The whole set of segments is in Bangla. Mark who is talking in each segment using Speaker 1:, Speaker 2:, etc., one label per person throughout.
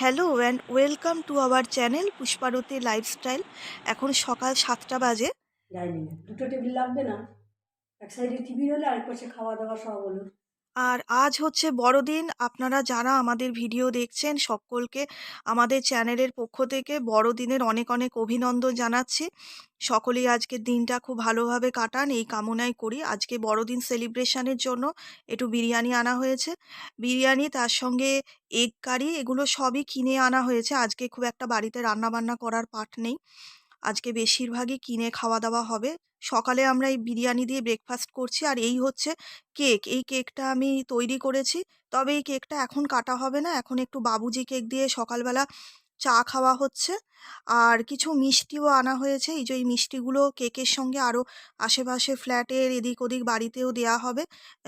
Speaker 1: Hello and welcome to our channel Pushparati lifestyle. এখন সকাল সাতটা বাজে।
Speaker 2: দুটো টেবিল লাগবে না? এক সাইডে টিভি হলে আরেক পাশে খাওয়া দাওয়া সব হলো।
Speaker 1: আর আজ হচ্ছে বড়দিন। আপনারা যারা আমাদের ভিডিও দেখছেন, সকলকে আমাদের চ্যানেলের পক্ষ থেকে বড়দিনের অনেক অনেক অভিনন্দন জানাচ্ছি। সকলেই আজকের দিনটা খুব ভালোভাবে কাটান, এই কামনাই করি। আজকে বড়দিন সেলিব্রেশনের জন্য একটু বিরিয়ানি আনা হয়েছে। বিরিয়ানি, তার সঙ্গে এগ কারি, এগুলো সবই কিনে আনা হয়েছে। আজকে খুব একটা বাড়িতে রান্না বান্না করার পাঠ নেই। আজকে বেশিরভাগই কিনে খাওয়া দাওয়া হবে। সকালে আমরা এই বিরিয়ানি দিয়ে ব্রেকফাস্ট করছি আর এই হচ্ছে কেক এই কেকটা আমি তৈরি করেছি। তবে এই কেকটা এখন কাটা হবে না। এখন একটু বাবুজি কেক দিয়ে সকালবেলা চা খাওয়া হচ্ছে। আর কিছু মিষ্টিও আনা হয়েছে। এই যে এই মিষ্টিগুলো কেকের সঙ্গে আরও আশেপাশে ফ্ল্যাটের এদিক ওদিক বাড়িতেও দেয়া হবে।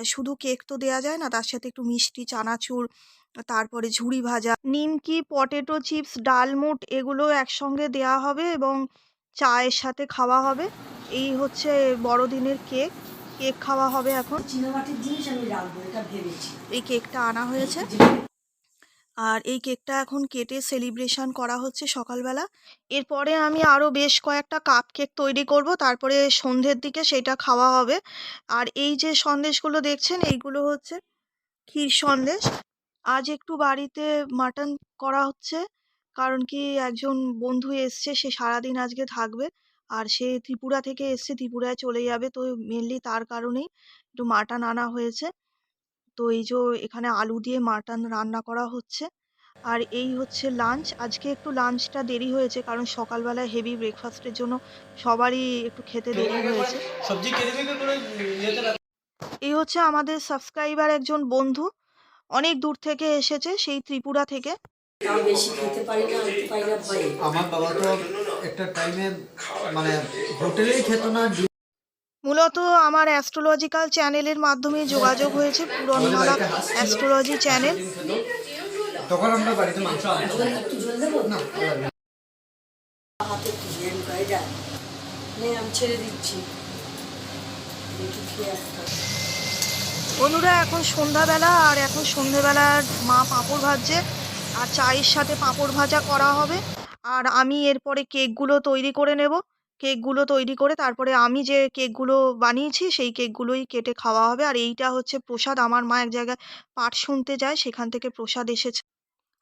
Speaker 1: শুধু কেক তো দেয়া যায় না তার সাথে একটু মিষ্টি চানাচুর তারপরে ঝুড়ি ভাজা নিমকি পটেটো চিপস ডালমুট এগুলো একসঙ্গে দেয়া হবে এবং চায়ের সাথে খাওয়া হবে। এই হচ্ছে বড়দিনের কেক। কেক খাওয়া হবে এখন। এই কেকটা আনা হয়েছে। আর এই কেকটা এখন কেটে সেলিব্রেশন করা হচ্ছে সকালবেলা। এরপরে আমি আরও বেশ কয়েকটা কাপ কেক তৈরি করব, তারপরে সন্ধ্যের দিকে সেটা খাওয়া হবে। আর এই যে সন্দেশগুলো দেখছেন, এইগুলো হচ্ছে ক্ষীর সন্দেশ। আজ একটু বাড়িতে মাটন করা হচ্ছে, কারণ কি একজন বন্ধু এসছে, সে সারাদিন আজকে থাকবে। আর সে ত্রিপুরা থেকে এসছে, ত্রিপুরায় চলে যাবে, তো মেনলি তার কারণেই একটু মাটন আনা হয়েছে। তো এই যে এখানে আলু দিয়ে মাটন রান্না করা হচ্ছে। আর এই হচ্ছে লাঞ্চ আজকে একটু লাঞ্চটা দেরি হয়েছে কারণ সকালবেলায় হেভি ব্রেকফাস্টের জন্য সবারই একটু খেতে দেরি হয়েছে। এই হচ্ছে আমাদের সাবস্ক্রাইবার একজন বন্ধু। অনেক দূর থেকে এসেছে সেই ত্রিপুরা থেকে।
Speaker 2: তাও বেশি খেতে পারি না আনতে পারি না ভয়ে।
Speaker 3: আমার বাবা তো একটা টাইমে মানে হোটেলেই খেত না
Speaker 1: মূলত আমার অ্যাস্ট্রোলজিক্যাল চ্যানেলের মাধ্যমে যোগাযোগ হয়েছে পুরনমালা অ্যাস্ট্রোলজি চ্যানেল
Speaker 3: তখন আমরা বাড়িতে মাংস।
Speaker 2: হাতে আমি ছেড়ে দিচ্ছি।
Speaker 1: বন্ধুরা এখন সন্ধ্যাবেলা আর এখন সন্ধ্যেবেলার মা পাঁপড় ভাজছে আর চায়ের সাথে পাঁপড় ভাজা করা হবে। আর আমি এরপরে কেকগুলো তৈরি করে নেব। কেকগুলো তৈরি করে তারপরে আমি যে কেকগুলো বানিয়েছি, সেই কেকগুলোই কেটে খাওয়া হবে। আর এইটা হচ্ছে প্রসাদ। আমার মা এক জায়গায় পাঠ শুনতে যায়, সেখান থেকে প্রসাদ এসেছে।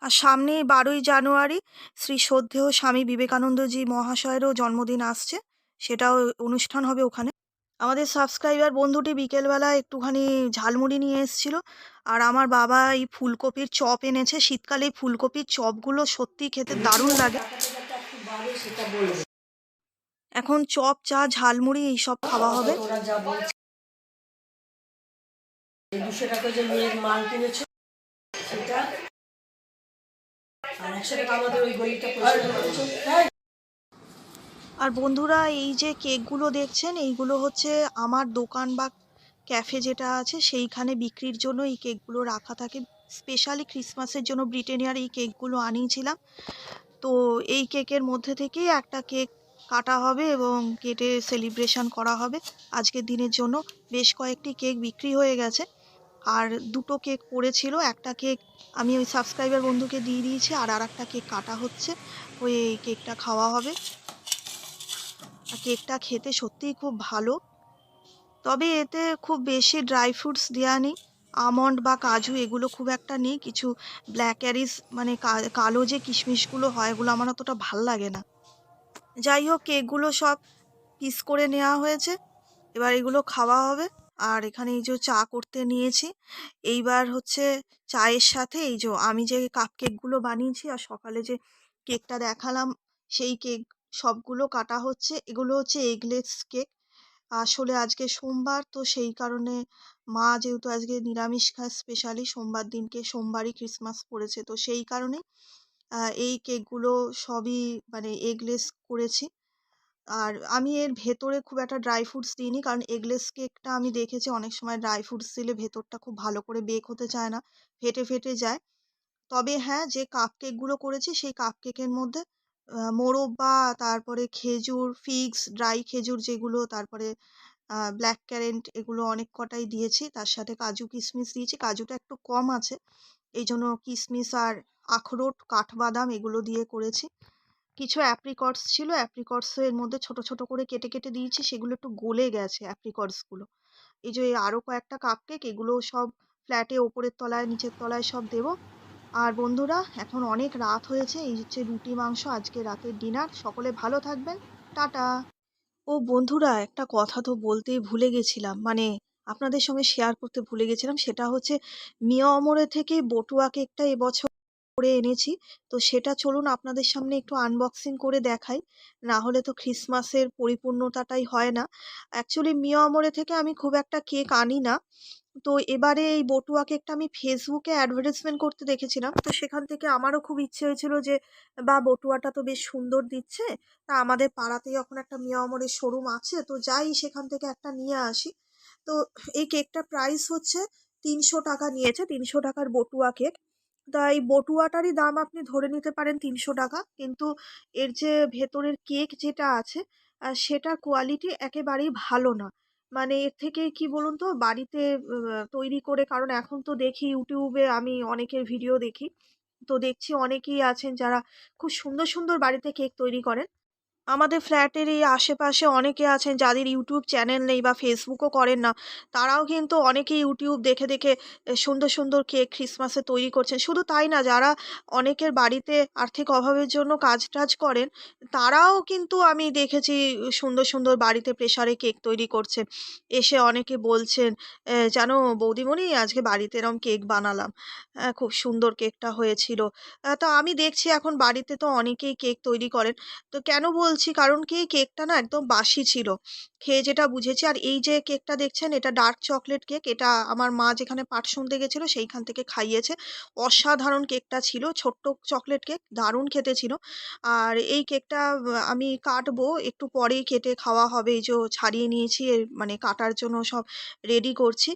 Speaker 1: আর সামনেই বারোই জানুয়ারি শ্রী শ্রদ্ধেয় স্বামী বিবেকানন্দজি মহাশয়েরও জন্মদিন আসছে। সেটাও অনুষ্ঠান হবে ওখানে। আমাদের সাবস্ক্রাইবার বন্ধুটি বিকেলবেলা একটুখানি ঝালমুড়ি নিয়ে এসেছিল। আর আমার বাবা এই ফুলকপির চপ এনেছে। শীতকালে ফুলকপির চপগুলো সত্যি খেতে দারুণ লাগে।
Speaker 2: সেটা
Speaker 1: এখন চপ চা ঝালমুড়ি এইসব খাওয়া হবে।
Speaker 2: ওরা যা বলছে দুশো টাকা যে মেয়ের মাল কিনেছো সেটা আর একশো টাকা আমাদের ওই গলিটা পরিষ্কার হ্যাঁ।
Speaker 1: আর বন্ধুরা এই যে কেকগুলো দেখছেন এইগুলো হচ্ছে আমার দোকান বা ক্যাফে যেটা আছে সেইখানে বিক্রির জন্য এই কেকগুলো রাখা থাকে। স্পেশালি ক্রিসমাসের জন্য ব্রিটেনিয়ার এই কেকগুলো আনিয়েছিলাম। তো এই কেকের মধ্যে থেকেই একটা কেক কাটা হবে এবং কেটে সেলিব্রেশন করা হবে। আজকের দিনের জন্য বেশ কয়েকটি কেক বিক্রি হয়ে গেছে। আর দুটো কেক পড়েছিল, একটা কেক আমি ওই সাবস্ক্রাইবার বন্ধুকে দিয়ে দিয়েছি আর আর একটা কেক কাটা হচ্ছে। ওই কেকটা খাওয়া হবে। আর কেকটা খেতে সত্যিই খুব ভালো। তবে এতে খুব বেশি ড্রাই ফ্রুটস দেওয়া নেই। আমন্ড বা কাজু এগুলো খুব একটা নেই। কিছু ব্ল্যাক অ্যারিস মানে কালো যে কিশমিশগুলো হয়, এগুলো আমার অতটা ভালো লাগে না। যাই হোক কেকগুলো সব পিস করে নেওয়া হয়েছে। এবার এগুলো খাওয়া হবে। আর এখানে এই যে চা করতে নিয়েছি। এইবার হচ্ছে চায়ের সাথে এই যে আমি যে কাপ কেকগুলো বানিয়েছি আর সকালে যে কেকটা দেখালাম, সেই কেক সবগুলো কাটা হচ্ছে। এগুলো হচ্ছে এগলেস কেক আসলে আজকে সোমবার, তো সেই কারণে মা যেহেতু আজকে নিরামিষ খায় স্পেশালি সোমবার দিনকে সোমবারই ক্রিসমাস পড়েছে, তো সেই কারণে এই কেকগুলো সবই মানে এগলেস করেছি। আর আমি এর ভেতরে খুব একটা ড্রাই ফ্রুটস দিইনি, কারণ এগলেস কেকটা আমি দেখেছি অনেক সময় ড্রাই ফ্রুটস দিলে ভেতরটা খুব ভালো করে বেক হতে চায় না, ফেটে ফেটে যায়। তবে হ্যাঁ যে কাপ কেকগুলো করেছি সেই কাপ কেকের মধ্যে মোরব্বা, তারপরে খেজুর ফিগস ড্রাই খেজুর যেগুলো, তারপরে ব্ল্যাক ক্যারেন্ট এগুলো অনেক কটাই দিয়েছি। তার সাথে কাজু কিশমিশ দিয়েছি, কাজুটা একটু কম আছে এই জন্য কিশমিশ আর আখরোট, কাঠবাদাম এগুলো দিয়ে করেছি। কিছু অ্যাপ্রিকটস ছিল অ্যাপ্রিকটসের মধ্যে ছোট ছোট করে কেটে কেটে দিয়েছি, সেগুলো একটু গলে গেছে অ্যাপ্রিকটসগুলো এই যে আরও কয়েকটা কাপ কেক এগুলো সব ফ্ল্যাটে ওপরের তলায়, নিচের তলায় সব দেবো। আর বন্ধুরা, এখন অনেক রাত হয়েছে, এই হচ্ছে রুটি, মাংস, আজকে রাতের ডিনার সকলে ভালো থাকবেন। টাটা! ও বন্ধুরা, একটা কথা তো বলতেই ভুলে গেছিলাম। মানে আপনাদের সঙ্গে শেয়ার করতে ভুলে গেছিলাম, সেটা হচ্ছে মিয়া অমরে থেকে বটুয়া কেকটা এবছর করে এনেছি। তো সেটা চলুন আপনাদের সামনে একটু আনবক্সিং করে দেখাই। না হলে তো ক্রিসমাসের পরিপূর্ণতাটাই হয় না। অ্যাকচুয়ালি মিয়া অমরে থেকে আমি খুব একটা কেক আনি না। তো এবারে এই বটুয়া কেকটা আমি ফেসবুকে অ্যাডভার্টাইজমেন্ট করতে দেখেছিলাম। তো সেখান থেকে আমারও খুব ইচ্ছে হয়েছিল যে, বা, বটুয়াটা তো বেশ সুন্দর দিচ্ছে। তা আমাদের পাড়াতে যখন একটা মিয়া অমরের শোরুম আছে। তো যাই, সেখান থেকে একটা নিয়ে আসি। তো এই কেকটার প্রাইস হচ্ছে তিনশো টাকা নিয়েছে। তিনশো টাকার বটুয়া কেক তা এই বটুয়াটারই দাম আপনি ধরে নিতে পারেন তিনশো টাকা। কিন্তু এর যে ভেতরের কেক যেটা আছে সেটা কোয়ালিটি একেবারেই ভালো না। মানে এর থেকে কি বলুন তো, বাড়িতে তৈরি করে, কারণ এখন তো দেখি ইউটিউবে আমি অনেকের ভিডিও দেখি। তো দেখছি অনেকেই আছেন যারা খুব সুন্দর সুন্দর বাড়িতে কেক তৈরি করেন। আমাদের ফ্ল্যাটের এই আশেপাশে অনেকে আছেন যাদের ইউটিউব চ্যানেল নেই বা ফেসবুকও করেন না। তারাও কিন্তু অনেকে ইউটিউব দেখে দেখে সুন্দর সুন্দর কেক ক্রিসমাসে তৈরি করছেন। শুধু তাই না যারা অনেকের বাড়িতে আর্থিক অভাবের জন্য কাজ টাজ করেন তারাও কিন্তু আমি দেখেছি সুন্দর সুন্দর বাড়িতে প্রেশারে কেক তৈরি করছেন এসে অনেকে বলছেন "এ, জানো বৌদিমণি আজকে বাড়িতে এরম কেক বানালাম। খুব সুন্দর কেকটা হয়েছিল। তো আমি দেখছি এখন বাড়িতে তো অনেকেই কেক তৈরি করেন। তো কেন বলছি কারণ কি কেকটা না একদম বাসি ছিল। খেয়ে যেটা বুঝেছি আর এই যে কেকটা দেখছেন এটা ডার্ক চকলেট কেক এটা আমার মা যেখানে পাঠ শুনতে গেছিল সেইখান থেকে খাইয়েছে। অসাধারণ কেকটা ছিল, ছোট্ট চকলেট কেক দারুণ খেতে ছিল। আর এই কেকটা আমি কাটবো, একটু পরেই কেটে খাওয়া হবে, এই যে ছাড়িয়ে নিয়েছি মানে কাটার জন্য সব রেডি করছি।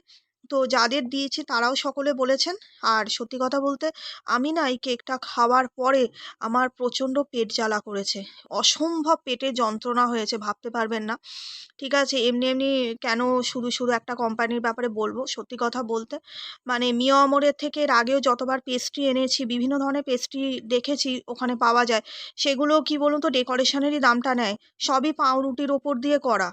Speaker 1: তো যাদের দিয়েছি তারাও সকলে বলেছেন। আর সত্যি কথা বলতে আমি না এই কেকটা খাওয়ার পরে আমার প্রচণ্ড পেট জ্বালা করেছে। অসম্ভব পেটে যন্ত্রণা হয়েছে, ভাবতে পারবেন না। ঠিক আছে, এমনি এমনি কেন শুধু শুধু একটা কোম্পানির ব্যাপারে বলব? সত্যি কথা বলতে মানে মিয়া অমরের থেকে এর আগেও যতবার পেস্ট্রি এনেছি, বিভিন্ন ধরনের পেস্ট্রি দেখেছি ওখানে পাওয়া যায়, সেগুলো কি বলুন তো ডেকোরেশনেরই দামটা নেয়। সবই পাউরুটির ওপর দিয়ে করা।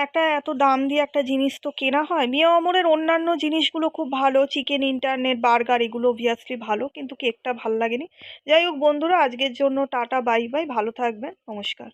Speaker 1: একটা এত দাম দিয়ে একটা জিনিস তো কেনা হয়। মিয়া অমরের অন্যান্য জিনিসগুলো খুব ভালো। চিকেন ইন্টারনেট বার্গার এগুলো অভিয়াসলি ভালো, কিন্তু কেকটা ভালো লাগেনি। যাই হোক বন্ধুরা, আজকের জন্য টাটা বাই বাই ভালো থাকবেন। নমস্কার।